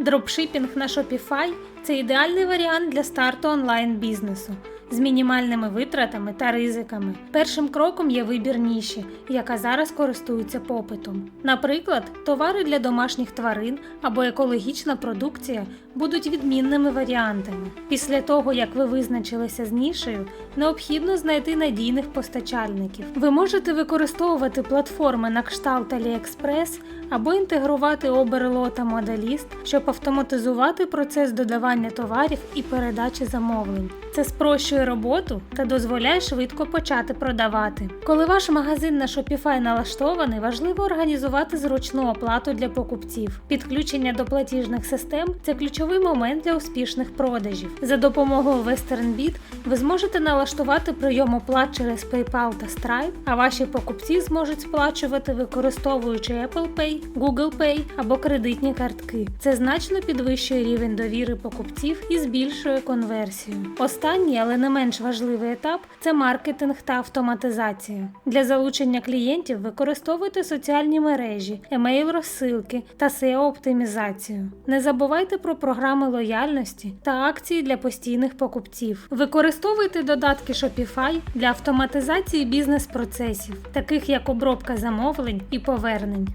Дропшипінг на Shopify – це ідеальний варіант для старту онлайн-бізнесу з мінімальними витратами та ризиками. Першим кроком є вибір ніші, яка зараз користується попитом. Наприклад, товари для домашніх тварин або екологічна продукція будуть відмінними варіантами. Після того, як ви визначилися з нішею, необхідно знайти надійних постачальників. Ви можете використовувати платформи на кшталт AliExpress або інтегрувати Oberlo та Modelist, щоб автоматизувати процес додавання товарів і передачі замовлень. Це спрощує роботу та дозволяє швидко почати продавати. Коли ваш магазин на Shopify налаштований, важливо організувати зручну оплату для покупців. Підключення до платіжних систем це ключовий момент для успішних продажів. За допомогою WesternBit ви зможете налаштувати прийом оплат через PayPal та Stripe, а ваші покупці зможуть сплачувати використовуючи Apple Pay, Google Pay або кредитні картки. Це значно підвищує рівень довіри покупців і збільшує конверсію. Останній, але не менш важливий етап це маркетинг та автоматизація. Для залучення клієнтів використовуйте соціальні мережі, емейл-розсилки та SEO-оптимізацію. Не забувайте про програми лояльності та акції для постійних покупців. Використовуйте додатки Shopify для автоматизації бізнес-процесів, таких як обробка замовлень і повернень.